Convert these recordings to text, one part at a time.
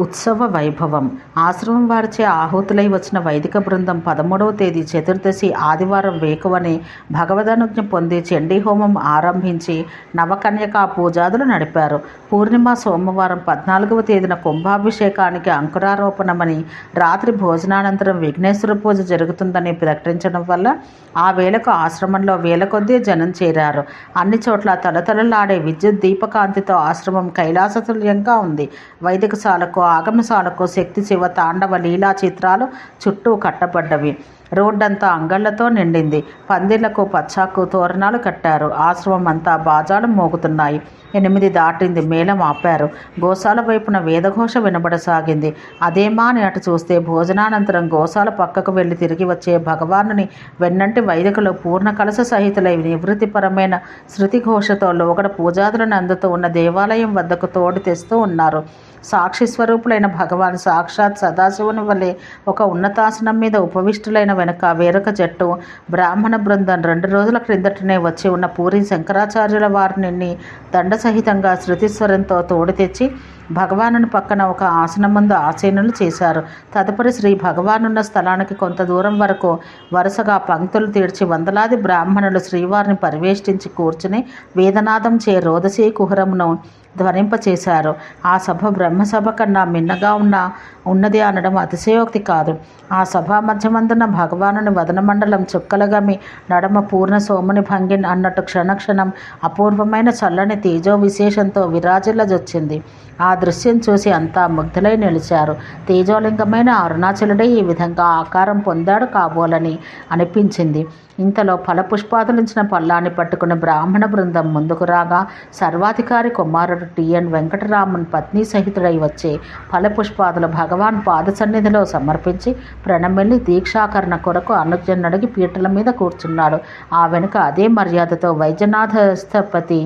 ఉత్సవ వైభవం. ఆశ్రమం వారిచే ఆహుతులై వచ్చిన వైదిక బృందం పదమూడవ తేదీ చతుర్దశి ఆదివారం వేకువని భగవదనుజ్ఞ పొంది చండీ హోమం ఆరంభించి నవకన్యకా పూజాదులు నడిపారు. పూర్ణిమ సోమవారం పద్నాలుగవ తేదీన కుంభాభిషేకానికి అంకురారోపణమని రాత్రి భోజనానంతరం విఘ్నేశ్వర పూజ జరుగుతుందని ప్రకటించడం వల్ల ఆ వేళకు ఆశ్రమంలో వేల కొద్దీ జనం చేరారు. అన్ని చోట్ల తలతలలాడే విద్యుత్ దీపకాంతితో ఆశ్రమం కైలాసతుల్యంగా ఉంది. వైదికశాలకు ఆగమశాలకు శక్తి శివ తాండవ లీలా చిత్రాలు చుట్టూ కట్టబడ్డవి. రోడ్డంతా అంగళ్ళతో నిండింది. పందిళ్ళకు పచ్చాకు తోరణాలు కట్టారు. ఆశ్రమం అంతా బాజాలు మోగుతున్నాయి. ఎనిమిది దాటింది మేళం ఆపారు. గోశాల వైపున వేదఘోష వినబడసాగింది. అదేమా అని అటు చూస్తే భోజనానంతరం గోశాల పక్కకు వెళ్ళి తిరిగి వచ్చే భగవానుని వెన్నంటి వైదికలో పూర్ణ కలశ సహితులై నివృత్తిపరమైన శృతి ఘోషతో లోగడ పూజాదులను అందుతూ ఉన్న దేవాలయం వద్దకు తోడు తెస్తూ ఉన్నారు. సాక్షి స్వరూపులైన భగవాన్ సాక్షాత్ సదాశివుని వలె ఒక ఉన్నతాసనం మీద ఉపవిష్టులైన వెనుక వేరొక జట్టు. బ్రాహ్మణ బృందం రెండు రోజుల క్రిందటనే వచ్చి ఉన్న పూరి శంకరాచార్యుల వారిని దండసహితంగా శృతిస్వరంతో తోడు తెచ్చి భగవానుని పక్కన ఒక ఆసనం ముందు ఆసీనులు చేశారు. తదుపరి శ్రీ భగవానున్న స్థలానికి కొంత దూరం వరకు వరుసగా పంక్తులు తీర్చి వందలాది బ్రాహ్మణులు శ్రీవారిని పరివేష్టించి కూర్చుని వేదనాదం చే రోదసీ కుహరమును ధ్వనింపచేశారు. ఆ సభ బ్రహ్మసభ కన్నా మిన్నగా ఉన్న ఉన్నది అనడం అతిశయోక్తి కాదు. ఆ సభా మధ్యమందున భగవానుని వదనమండలం చుక్కలగమి నడమ పూర్ణ సోముని భంగిన్ అన్నట్టు క్షణక్షణం అపూర్వమైన చల్లని తేజో విశేషంతో విరాజిల్లజొచ్చింది. ఆ దృశ్యం చూసి అంతా ముగ్ధులై నిలిచారు. తేజోలింగమైన అరుణాచలుడే ఈ విధంగా ఆకారం పొందాడు కాబోలని అనిపించింది. ఇంతలో ఫలపుష్పాదులించిన పల్లాన్ని పట్టుకున్న బ్రాహ్మణ బృందం ముందుకు రాగా సర్వాధికారి కుమారుడు టిఎన్ వెంకటరామన్ పత్ని సహితుడై వచ్చి ఫలపుష్పాదులు భగవాన్ పాద సన్నిధిలో సమర్పించి ప్రణమిల్లి దీక్షాకరణ కొరకు అనుజ్ఞనడిగి పీటల మీద కూర్చున్నాడు. ఆ వెనుక అదే మర్యాదతో వైద్యనాథస్థపతి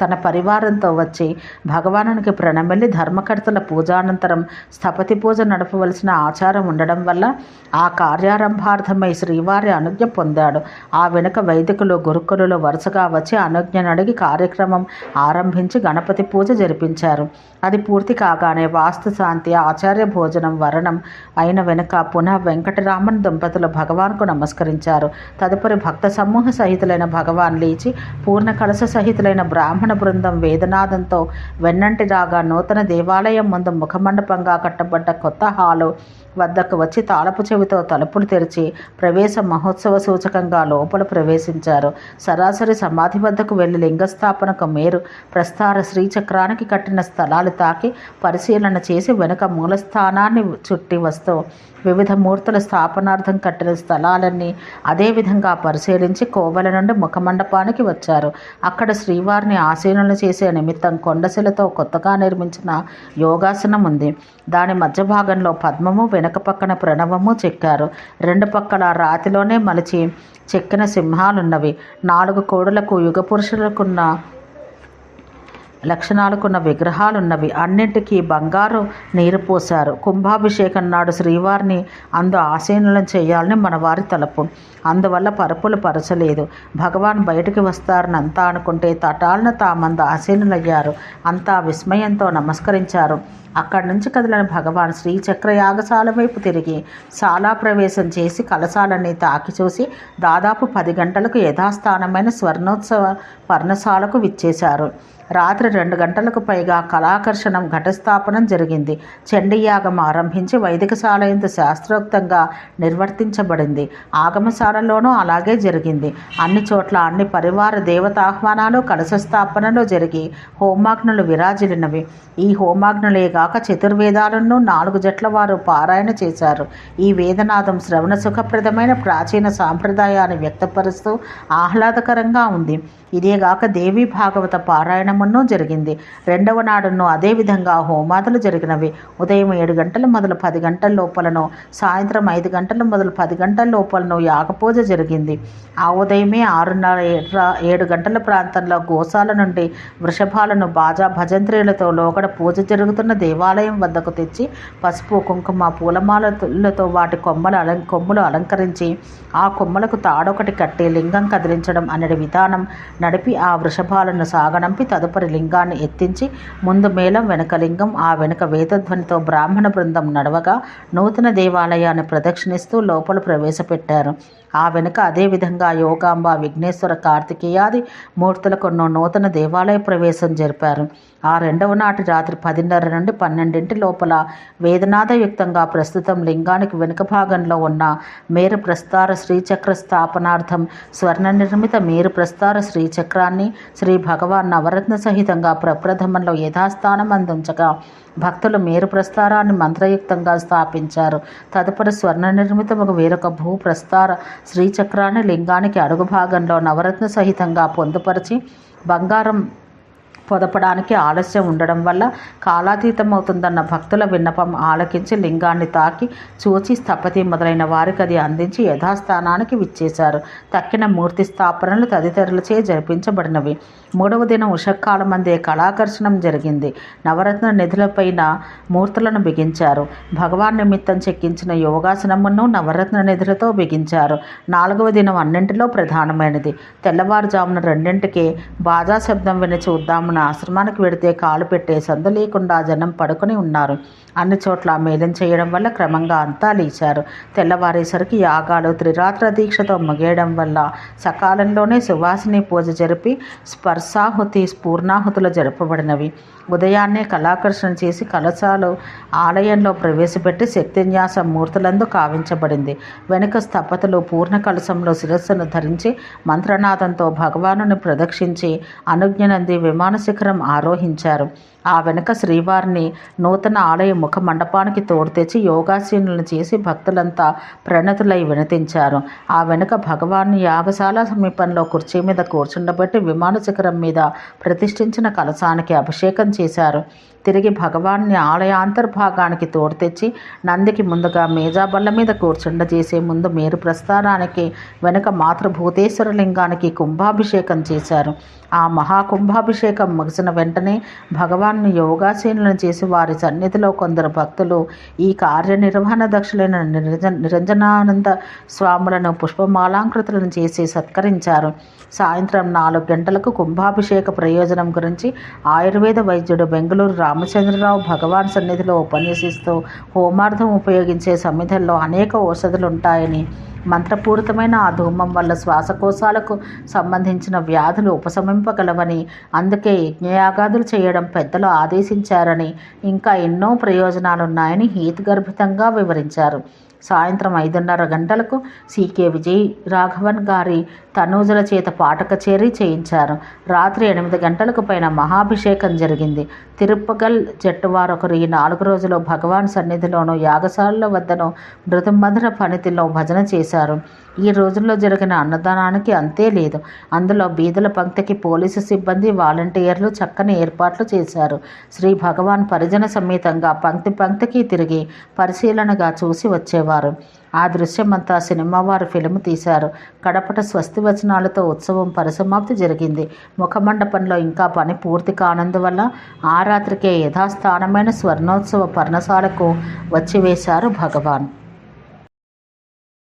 తన పరివారంతో వచ్చి భగవానునికి ప్రణమిల్లి ధర్మకర్తల పూజానంతరం స్థపతి పూజ నడపవలసిన ఆచారం ఉండడం వల్ల ఆ కార్యారంభార్థమై శ్రీవారి అనుజ్ఞ పొందాడు. ఆ వెనుక వైదికులు గురుకులు వరుసగా వచ్చి అనుజ్ఞను అడిగి కార్యక్రమం ఆరంభించి గణపతి పూజ జరిపించారు. అది పూర్తి కాగానే వాస్తు శాంతి ఆచార్య భోజనం వరణం అయిన వెనుక పునః వెంకటరామన్ దంపతులు భగవాన్కు నమస్కరించారు. తదుపరి భక్త సమూహ సహితులైన భగవాన్ లేచి పూర్ణ కలశ సహితులైన బ్రాహ్మణ బృందం వేదనాదంతో వెన్నంటి రాగా నూతన దేవాలయం ముందు ముఖమండపంగా కట్టబడ్డ కొత్త హాలు వద్దకు వచ్చి తాళపు చెవితో తలుపులు తెరిచి ప్రవేశ మహోత్సవ సూచకంగా లోపల ప్రవేశించారు. సరాసరి సమాధి వద్దకు వెళ్ళి లింగస్థాపనకు మేరు ప్రస్తార శ్రీచక్రానికి కట్టిన స్థలాలు తాకి పరిశీలన చేసి వెనుక మూలస్థానాన్ని చుట్టి వస్తూ వివిధ మూర్తుల స్థాపనార్థం కట్టిన స్థలాలన్నీ అదేవిధంగా పరిశీలించి కోవెల నుండి ముఖమండపానికి వచ్చారు. అక్కడ శ్రీవారిని ఆసీనులను చేసే నిమిత్తం కొండశిలతో కొత్తగా నిర్మించిన యోగాసనం ఉంది. దాని మధ్య భాగంలో పద్మము వెనక పక్కన ప్రణవము చెక్కారు. రెండు పక్కల రాతిలోనే మలిచి చెక్కిన సింహాలున్నవి. నాలుగు కోడులకు యుగ పురుషులకున్న లక్షణాలకున్న విగ్రహాలున్నవి. అన్నింటికీ బంగారు నీరు పోశారు. కుంభాభిషేకం నాడు శ్రీవారిని అందు ఆసీనులను చేయాలని మనవారి తలపు. అందువల్ల పరుపులు పరచలేదు. భగవాన్ బయటికి వస్తారని అంతా అనుకుంటే తటాలను తామందు ఆసీనులయ్యారు అంతా విస్మయంతో నమస్కరించారు. అక్కడి నుంచి కదిలిన భగవాన్ శ్రీచక్ర యాగశాల వైపు తిరిగి శాలా ప్రవేశం చేసి కలశాలన్నీ తాకి చూసి దాదాపు పది గంటలకు యథాస్థానమైన స్వర్ణోత్సవ పర్ణశాలకు విచ్చేశారు. రాత్రి రెండు గంటలకు పైగా కళాకర్షణం ఘటస్థాపనం జరిగింది. చండీయాగం ఆరంభించి వైదికశాలయంత శాస్త్రోక్తంగా నిర్వర్తించబడింది. ఆగమశాలలోనూ అలాగే జరిగింది. అన్ని చోట్ల అన్ని పరివార దేవతాహ్వానాలు కలశ స్థాపనలు జరిగి హోమాగ్నులు విరాజిలినవి ఈ కాక చతుర్వేదాలను నాలుగు జట్ల వారు పారాయణ చేశారు. ఈ వేదనాదం శ్రవణ సుఖప్రదమైన ప్రాచీన సాంప్రదాయాన్ని వ్యక్తపరుస్తూ ఆహ్లాదకరంగా ఉంది. ఇదేగాక దేవి భాగవత పారాయణమును జరిగింది. రెండవ నాడును అదేవిధంగా హోమాదులు జరిగినవి. ఉదయం ఏడు గంటల మొదలు పది గంటల లోపలను సాయంత్రం ఐదు గంటల మొదలు పది గంటల లోపలను యాగపూజ జరిగింది. ఆ ఉదయమే ఆరున్నర ఏడు గంటల ప్రాంతంలో గోశాల నుండి వృషభాలను బాజా భజంత్రీలతో లోకడ పూజ జరుగుతున్న దేవాలయం వద్దకు తెచ్చి పసుపు కుంకుమ పూలమాలతో వాటి కొమ్మలు అలం కొమ్ములు అలంకరించి ఆ కొమ్మలకు తాడొకటి కట్టి లింగం కదిలించడం అనే విధానం నడిపి ఆ వృషభాలను సాగనంపి తదుపరి లింగాన్ని ఎత్తించి ముందు మేళం వెనుక లింగం ఆ వెనుక వేదధ్వనితో బ్రాహ్మణ బృందం నడవగా నూతన దేవాలయాన్ని ప్రదక్షిణిస్తూ లోపల ప్రవేశపెట్టారు. ఆ వెనుక అదేవిధంగా యోగాంబ విఘ్నేశ్వర కార్తికేయాది మూర్తులకు నూతన దేవాలయ ప్రవేశం జరిపారు. ఆ రెండవ నాటి రాత్రి పదిన్నర నుండి పన్నెండింటి లోపల వేదనాదయుక్తంగా ప్రస్తుతం లింగానికి వెనుక భాగంలో ఉన్న మేరు ప్రస్తార శ్రీచక్ర స్థాపనార్థం స్వర్ణ నిర్మిత మేరు ప్రస్తార శ్రీచక్రాన్ని శ్రీ భగవాన్ నవరత్న సహితంగా ప్రప్రథమంలో యథాస్థానం అందించగా భక్తులు మేరు ప్రస్తారాన్ని మంత్రయుక్తంగా స్థాపించారు. తదుపరి స్వర్ణ నిర్మితం ఒక వేరొక భూ ప్రస్తార శ్రీచక్రాన్ని లింగానికి అడుగు భాగంలో నవరత్న సహితంగా పొందుపరిచి బంగారం పొదపడానికి ఆలస్యం ఉండడం వల్ల కాలాతీతం అవుతుందన్న భక్తుల విన్నపం ఆలకించి లింగాన్ని తాకి చూచి స్థపతి మొదలైన వారికి అది అందించి యథాస్థానానికి విచ్చేశారు. తక్కిన మూర్తి స్థాపనలు తదితరులచే జరిపించబడినవి. మూడవ దినం ఉషకాలమందే కళాకర్షణం జరిగింది. నవరత్న నిధులపైన మూర్తులను బిగించారు. భగవాన్ నిమిత్తం చెక్కించిన యోగాసనమును నవరత్న నిధులతో బిగించారు. నాలుగవ దినం అన్నింటిలో ప్రధానమైనది. తెల్లవారుజామున రెండింటికి బాజా శబ్దం విని చూద్దామని ఆశ్రమానికి వెడితే కాలు పెట్టే సందు లేకుండా జనం పడుకొని ఉన్నారు. అన్ని చోట్ల మేలం చేయడం వల్ల క్రమంగా అంతా లేచారు. తెల్లవారేసరికి యాగాలు త్రిరాత్ర దీక్షతో ముగేయడం వల్ల సకాలంలోనే సువాసిని పూజ జరిపి స్పర్శాహుతి పూర్ణాహుతులు జరపబడినవి. ఉదయాన్నే కళాకర్షణ చేసి కలశాలు ఆలయంలో ప్రవేశపెట్టి శక్తిన్యాస మూర్తులందు కావించబడింది. వెనుక స్థపతులు పూర్ణ కలశంలో శిరస్సును ధరించి మంత్రనాదంతో భగవానుని ప్రదక్షించి అనుజ్ఞనంది విమాన శిఖరం ఆరోహించారు. ఆ వెనుక శ్రీవారిని నూతన ఆలయ ముఖ మండపానికి తోడు తెచ్చి యోగాసీనులను చేసి భక్తులంతా ప్రణతులై వినతించారు. ఆ వెనుక భగవాన్ని యాగశాల సమీపంలో కుర్చీ మీద కూర్చుండబెట్టి విమాన శిఖరం మీద ప్రతిష్ఠించిన కలశానికి అభిషేకం చేశారు. తిరిగి భగవాన్ని ఆలయాంతర్భాగానికి తోడు తెచ్చి నందికి ముందుగా మేజాబల్ల మీద కూర్చుండ చేసే ముందు మేరు ప్రస్థానానికి వెనుక మాతృభూతేశ్వర లింగానికి కుంభాభిషేకం చేశారు. ఆ మహాకుంభాభిషేకం ముగిసిన వెంటనే భగవాన్ని యోగాసీనులను చేసి వారి సన్నిధిలో కొందరు భక్తులు ఈ కార్యనిర్వహణ దక్షులైన నిరంజ నిరంజనానంద స్వాములను పుష్పమాలాంకృతులను చేసి సత్కరించారు. సాయంత్రం నాలుగు గంటలకు కుంభాభిషేక ప్రయోజనం గురించి ఆయుర్వేద వైద్యుడు బెంగళూరు రామచంద్రరావు భగవాన్ సన్నిధిలో ఉపన్యసిస్తూ హోమార్థం ఉపయోగించే సమిధల్లో అనేక ఔషధులు ఉంటాయని మంత్రపూరితమైన ఆ ధూమం వల్ల శ్వాసకోశాలకు సంబంధించిన వ్యాధులు ఉపశమింపగలవని అందుకే యజ్ఞయాగాదులు చేయడం పెద్దలు ఆదేశించారని ఇంకా ఎన్నో ప్రయోజనాలున్నాయని హేతుగర్భితంగా వివరించారు. సాయంత్రం ఐదున్నర గంటలకు సీకే విజయ్ రాఘవన్ గారి తనూజుల చేత పాట కచేరీ చేయించారు. రాత్రి ఎనిమిది గంటలకు పైన మహాభిషేకం జరిగింది. తిరుప్పగల్ జట్టువారొకరు ఈ నాలుగు రోజులు భగవాన్ సన్నిధిలోనూ యాగశాలల వద్దను మృదుమధుర పనితిలో భజన చేశారు. ఈ రోజుల్లో జరిగిన అన్నదానానికి అంతే లేదు. అందులో బీదల పంక్తికి పోలీసు సిబ్బంది వాలంటీర్లు చక్కని ఏర్పాట్లు చేశారు. శ్రీ భగవాన్ పరిజన సమేతంగా పంక్తి పంక్తికి తిరిగి పరిశీలనగా చూసి వచ్చేవారు. ఆ దృశ్యమంతా సినిమా వారు ఫిలిం తీశారు. కడపట స్వస్తి వచనాలతో ఉత్సవం పరిసమాప్తి జరిగింది. ముఖమండపంలో ఇంకా పని పూర్తి కానందువల్ల ఆ రాత్రికే యథాస్థానమైన స్వర్ణోత్సవ పర్ణశాలకు వచ్చి వేశారు భగవాన్.